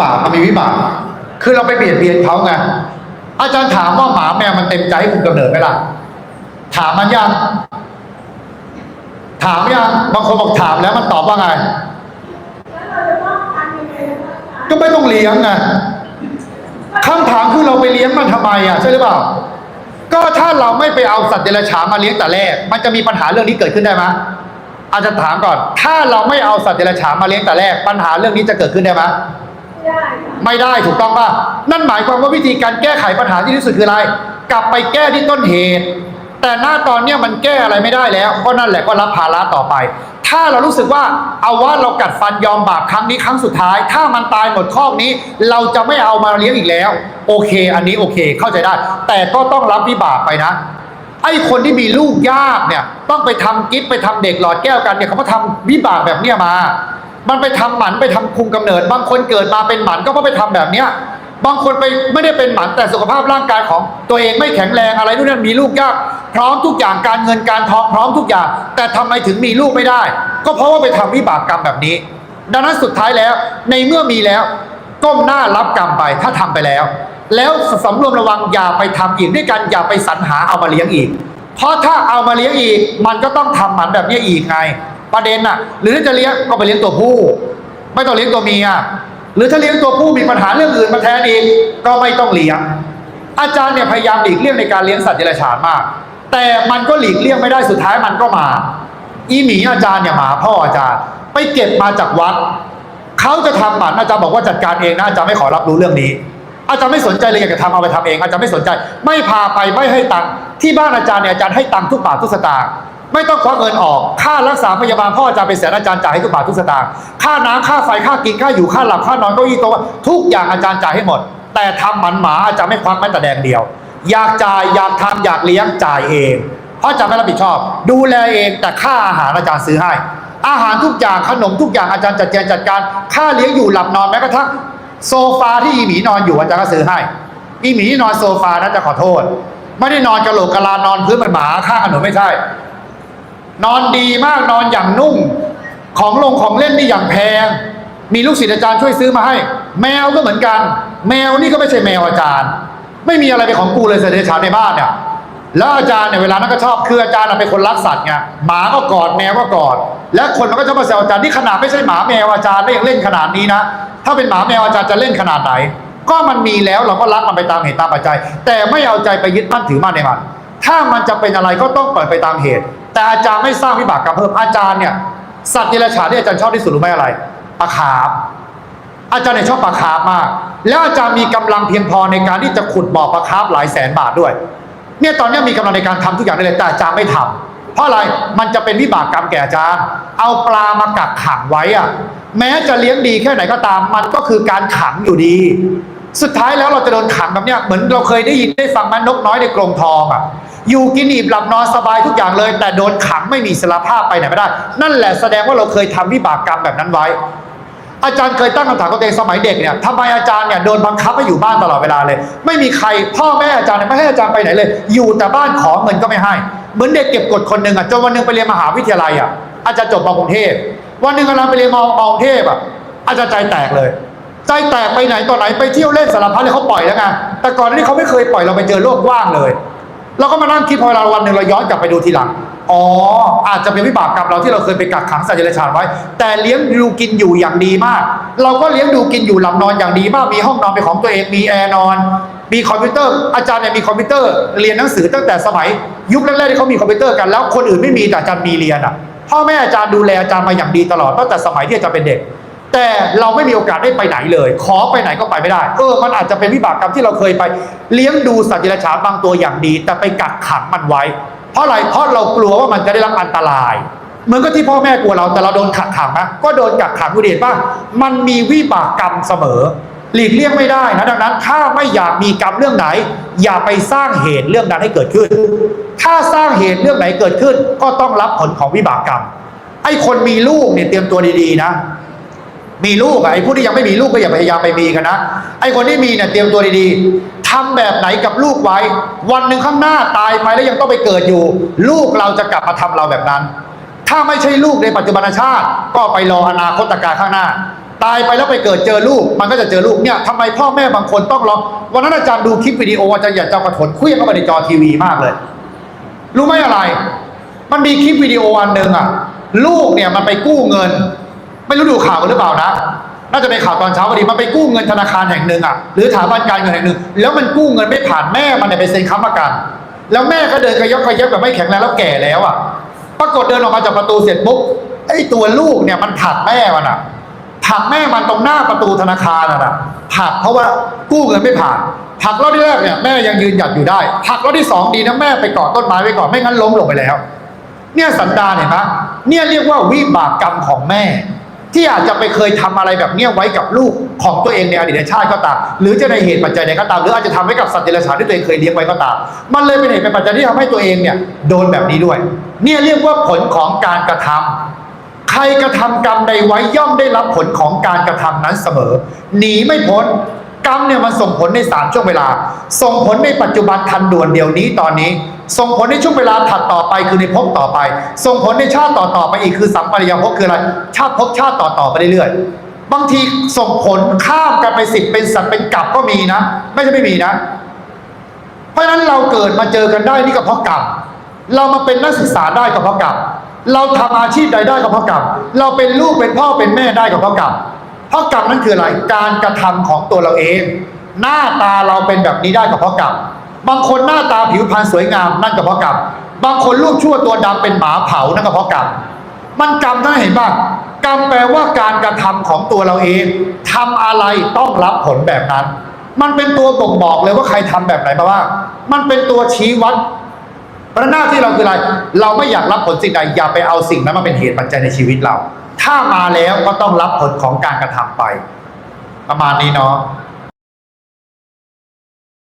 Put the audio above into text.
บาปมันมีวิบากคือเราไปเบียดเบียนเขาไงอาจารย์ถามว่าหมาแมวมันเต็มใจให้คุมกำเนิดไหมล่ะถามมันยังถามยังบางคนบอกถามแล้วมันตอบว่าไงก็ไม่ต้องเลี้ยงไงคำถามคือเราไปเลี้ยงมันทำไมอะใช่หรือเปล่า ก็ถ้าเราไม่ไปเอาสัตว์เดรัจฉานมาเลี้ยงแต่แรก มันจะมีปัญหาเรื่องนี้เกิดขึ้นได้ไหมอาจจะถามก่อน ถ้าเราไม่เอาสัตว์เดรัจฉานมาเลี้ยงแต่แรก ปัญหาเรื่องนี้จะเกิดขึ้นได้ไหม ไม่ได้ถูกต้องป่ะ นั่นหมายความว่าวิธีการแก้ไขปัญหาที่ดีที่สุดคืออะไร กลับไปแก้ที่ต้นเหตุ แต่หน้าตอนเนี้ยมันแก้อะไรไม่ได้แล้ว ก็นั่นแหละก็รับภาระต่อไป ถ้าเรารู้สึกว่าเอาว่าเรากัดฟันยอมบาปครั้งนี้ครั้งสุดท้าย ถ้ามันตายหมดข้อกนี้ เราจะไม่เอามาเลี้ยงอีกแล้ว โอเค อันนี้โอเค เข้าใจได้ แต่ก็ต้องรับวิบากไปนะ ไอ้คนที่มีลูกยากเนี่ย ต้องไปทำกิฟไปทำเด็กหลอดแก้วกันเนี่ยเขาก็ทำวิบากแบบเนี้ยมา มันไปทำหมันไปทำคุมกำเนิด บางคนเกิดมาเป็นหมันก็เพราะไปทำแบบเนี้ยบางคนไปไม่ได้เป็นหมันแต่สุขภาพร่างกายของตัวเองไม่แข็งแรงอะไรนู่นนั่นมีลูกยาก พร้อมทุกอย่างการเงินการทองพร้อมทุกอย่าง แต่ทำไมถึงมีลูกไม่ได้ ก็เพราะว่าไปทำวิบากกรรมแบบนี้ ดังนั้นสุดท้ายแล้วในเมื่อมีแล้วก้มหน้ารับกรรมไปถ้าทำไปแล้ว แล้วสำรวมระวังอย่าไปทำอีกด้วยกันอย่าไปสรรหาเอามาเลี้ยงอีก เพราะถ้าเอามาเลี้ยงอีก มันก็ต้องทำหมันแบบนี้อีกไง ประเด็นน่ะ หรือจะเลี้ยงก็ไปเลี้ยงตัวผู้ ไม่ต้องเลี้ยงตัวเมีย หรือถ้าเลี้ยงตัวผู้มีปัญหาเรื่องอื่นมาแทนอีกก็ไม่ต้องเลี้ยง อาจารย์เนี่ยพยายามหลีกเลี่ยงในการเลี้ยงสัตว์เดรัจฉานมาก แต่มันก็หลีกเลี่ยงไม่ได้สุดท้ายมันก็มา อีหมีอาจารย์เนี่ยหมาพ่ออาจารย์ไปเก็บมาจากวัดเขาจะทำหมันอาจารย์บอกว่าจัดการเองนะอาจารย์ไม่ขอรับรู้เรื่องนี้ อาจารย์ไม่สนใจเลยอยากจะทำเอาไปทำเอง อาจารย์ไม่สนใจ ไม่พาไปไม่ให้ตังค์ที่บ้านอาจารย์เนี่ยอาจารย์ให้ตังค์ทุกบาททุกสตางค์ ไม่ต้องควักเงินออก ค่ารักษาพยาบาลพ่ออาจารย์เป็นแสนอาจารย์จ่ายให้ทุกบาททุกสตางค์ ค่าน้ำค่าไฟค่ากินค่าอยู่ค่าหลับค่านอนเก้าอี้โต๊ะทุกอย่างอาจารย์จ่ายให้หมด แต่ทำหมันหมาอาจารย์ไม่ควักแม้แต่แดงเดียว อยากจ่ายอยากทำอยากเลี้ยงจ่ายเอง เพราะอาจารย์ไม่รับผิดชอบ ดูแลเองแต่ค่าอาหารอาจารย์ซื้อให้ อาหารทุกอย่างขนมทุกอย่างอาจารย์จัดแจงจัดการ ค่าเลี้ยงอยู่หลับนอนแม้กระทั่งโซฟาที่อีหมีนอนอยู่อาจารย์ก็ซื้อให้ อีหมีนอนโซฟานะจะขอโทษ ไม่ได้นอนกระโหลกกะลานอนพื้นเหมือนหมาข้างถนนไม่ใช่ นอนดีมากนอนอย่างนุ่ม ของลงของเล่นนี่อย่างแพง มีลูกศิษย์อาจารย์ช่วยซื้อมาให้ แมวก็เหมือนกัน แมวนี่ก็ไม่ใช่แมวอาจารย์ ไม่มีอะไรเป็นของกูเลยเสด็จฉานในบ้านเนี่ยแล้วอาจารย์เนี่ยเวลานั้นก็ชอบคืออาจารย์เป็นคนรักสัตว์ไงหมาก็กอดแมวก็กอด และคนมันก็จะมาแซวอาจารย์นี่ขนาดไม่ใช่หมาแมวอาจารย์ไม่ยังเล่นขนาดนี้นะ ถ้าเป็นหมาแมวอาจารย์จะเล่นขนาดไหน ก็มันมีแล้วเราก็รักมันไปตามเหตุตามปัจจัย แต่ไม่เอาใจไปยึดมั่นถือมั่นในมันถ้ามันจะเป็นอะไรก็ต้องเปล่อยไปตามเหตุ แต่อาจารย์ไม่สร้างวิบากกรรมเพิ่มอาจารย์เนี่ยสัตว์เดรัจฉานที่อาจารย์ชอบที่สุดรู้ไหมอะไรปลาคาร์ฟอาจารย์เนี่ยชอบปลาคาร์ฟมาก แล้วอาจารย์มีกำลังเพียงพอในการที่จะขุดบ่อปลาคาร์ฟหลายแสนบาทด้วย เนี่ยตอนนี้มีกำลังในการทำทุกอย่างได้เลยแต่อาจารย์ไม่ทำเพราะอะไรมันจะเป็นวิบากกรรมแก่อาจารย์ เอาปลามากักขังไว้อะแม้จะเลี้ยงดีแค่ไหนก็ตาม มันก็คือการขังอยู่ดี สุดท้ายแล้วเราจะโดนขังแบบเนี้ยเหมือนเราเคยได้ยินได้ฟังมันนกน้อยในกรงทองอะ อยู่กินอิ่มหลับนอนสบายทุกอย่างเลย แต่โดนขังไม่มีอิสรภาพไปไหนไม่ได้ นั่นแหละแสดงว่าเราเคยทำวิบากกรรมแบบนั้นไว้ อาจารย์เคยตั้งคำถามกับตัวเองสมัยเด็กเนี่ยทำไมอาจารย์เนี่ยโดนบังคับให้อยู่บ้านตลอดเวลาเลย ไม่มีใครพ่อแม่อาจารย์เนี่ยไม่ให้อาจารย์ไปไหนเลย อยู่แต่บ้านขอเงินก็ไม่ให้ เหมือนเด็กเก็บกดคนหนึ่งอะจนวันหนึงไปเรียนมหาวิทยาลัยอะอาจารย์จบมกรุงเทพวันหนึ่งกำลังไปเรียนมมกรุงเทพอะอาจารย์ใจแตกเลยใจแตกไปไหนต่อไหนไปเที่ยวเล่นสารพัดเลยเขาปล่อยแล้วไงแต่ก่อนนี้เขาไม่เคยปล่อยเราไปเจอโลกว้างเลย เราก็มานั่งคิดพอเราวันหนึ่งเราย้อนกลับไปดูทีหลัง อ๋อ อาจจะเป็นวิบากกรรมเราที่เราเคยไปกักขังสัตว์เดรัจฉานไว้ แต่เลี้ยงดูกินอยู่อย่างดีมาก เราก็เลี้ยงดูกินอยู่หลับนอนอย่างดีมาก มีห้องนอนเป็นของตัวเอง มีแอร์นอน มีคอมพิวเตอร์ อาจารย์เนี่ยมีคอมพิวเตอร์ เรียนหนังสือตั้งแต่สมัย ยุคแรกๆที่เขามีคอมพิวเตอร์กัน แล้วคนอื่นไม่มีแต่อาจารย์มีเรียนอะ พ่อแม่อาจารย์ดูแลอาจารย์มาอย่างดีตลอดตั้งแต่สมัยที่อาจารย์เป็นเด็ก แต่เราไม่มีโอกาสได้ไปไหนเลย ขอไปไหนก็ไปไม่ได้ เออ มันอาจจะเป็นวิบากกรรมที่เราเคยไป เลี้ยงดูสัตว์ดรัจฉาบางตัวอย่างดี แต่ไปกักขังมันไว้ เพราะอะไร เพราะเรากลัวว่ามันจะได้รับอันตรายเหมือนกับที่พ่อแม่กลัวเราแต่เราโดนขักขังนะก็โดนกักขังกุเดชป่ะมันมีวิบากกรรมเสมอ หลีกเลี่ยงไม่ได้นะดังนั้น ถ้าไม่อยากมีกรรมเรื่องไหน อย่าไปสร้างเหตุเรื่องนั้นให้เกิดขึ้น ถ้าสร้างเหตุเรื่องไหนเกิดขึ้น ก็ต้องรับผลของวิบากกรรมไอ้คนมีลูกเนี่ยเตรียมตัวดีๆนะ มีลูกไอ้ผู้ที่ยังไม่มีลูกก็อย่าพยายามไปมีกันนะไอ้คนที่มีเนี่ยเตรียมตัวดีๆทำแบบไหนกับลูกไว้ วันหนึ่งข้างหน้าตายไปแล้วยังต้องไปเกิดอยู่ ลูกเราจะกลับมาทำเราแบบนั้น ถ้าไม่ใช่ลูกในปัจจุบันชาติ ก็ไปรออนาคตการข้างหน้า ตายไปแล้วไปเกิดเจอลูก มันก็จะเจอลูกเนี่ยทำไมพ่อแม่บางคนต้องรอวันนั้นอาจารย์ดูคลิปวิดีโออาจารย์อยากจะกระถนเคลื่อนเข้าไปในจอทีวีมากเลย รู้ไหมอะไร มันมีคลิปวิดีโออันหนึ่งอะลูกเนี่ยมันไปกู้เงิน ไม่รู้ดูข่าวกันหรือเปล่านะ น่าจะเป็นข่าวตอนเช้าพอดีมันไปกู้เงินธนาคารแห่งหนึ่งอะหรือสถาบันการเงินแห่งหนึ่ง แล้วมันกู้เงินไม่ผ่านแม่มันเนี่ยไปเซ็นค้ำประกัน แล้วแม่ก็เดินกระยอกกระเยบแบบไม่แข็งแรงแล้วแก่แล้วอะปรากฏเดินออกมาจากประตูเสร็จปุ๊บไอ้ตัวลูกเนี่ยมันผักแม่มันอะผักแม่มันตรงหน้าประตูธนาคารอะนะผลักเพราะว่ากู้เงินไม่ผ่านผักรอบที่แรกเนี่ยแม่ยังยืนหยัดอยู่ได้ผักรอบที่สองดีนะแม่ไปเกาะต้นไม้ไว้ก่อนไม่งั้นล้มลงไปแล้ว เนี่ยสันดาเห็นไหมเนี่ยเรียกว่าวิบากกรรมของแม่ ที่อาจจะไปเคยทำอะไรแบบเนี้ยไว้กับลูกของตัวเองในอดีตชาติก็ตาม หรือจะในเหตุปัจจัยใดก็ตาม หรืออาจจะทำไว้กับสัตว์เดรัจฉานที่ตัวเองเคยเลี้ยงไว้ก็ตาม มันเลยเป็นเหตุเป็นปัจจัยที่ทำให้ตัวเองเนี่ยโดนแบบนี้ด้วย เนี่ยเรียกว่าผลของการกระทำใครกระทำกรรมใดไว้ย่อมได้รับผลของการกระทำนั้นเสมอ หนีไม่พ้น กรรมเนี่ยมันส่งผลในสามช่วงเวลา ส่งผลในปัจจุบันทันด่วนเดี๋ยวนี้ตอนนี้ ส่งผลในช่วงเวลาถัดต่อไปคือในภพต่อไป ส่งผลในชาติต่อต่อไปอีกคือสัมปรายภพคืออะไร ชาติภพชาติต่อต่อไปเรื่อยๆบางทีส่งผลข้ามกันไปสิบเป็นสัตว์เป็นกลับก็มีนะ ไม่ใช่ไม่มีนะ เพราะฉะนั้นเราเกิดมาเจอกันได้นี่ก็เพราะกรรมเรามาเป็นนักศึกษาได้ก็เพราะกรรมเราทำอาชีพใดได้ก็เพราะกรรมเราเป็นลูกเป็นพ่อเป็นแม่ได้ก็เพราะกรรม เพราะกรรมนั้นคืออะไร การกระทำของตัวเราเอง หน้าตาเราเป็นแบบนี้ได้ก็เพราะกรรม บางคนหน้าตาผิวพรรณสวยงามนั่นก็เพราะกรรม บางคนลูกชั่วตัวดำเป็นหมาเผานั่นก็เพราะกรรม มันกรรมท่านเห็นบ้างกรรมแปลว่าการกระทำของตัวเราเองทำอะไรต้องรับผลแบบนั้น มันเป็นตัวบ่งบอกเลยว่าใครทำแบบไหนมาบ้าง มันเป็นตัวชี้วัดเพราะหน้าที่เราคืออะไร เราไม่อยากรับผลสิ่งใด อย่าไปเอาสิ่งนั้นมาเป็นเหตุปัจจัยในชีวิตเรา ถ้ามาแล้วก็ต้องรับผลของการกระทำไป ประมาณนี้เนาะ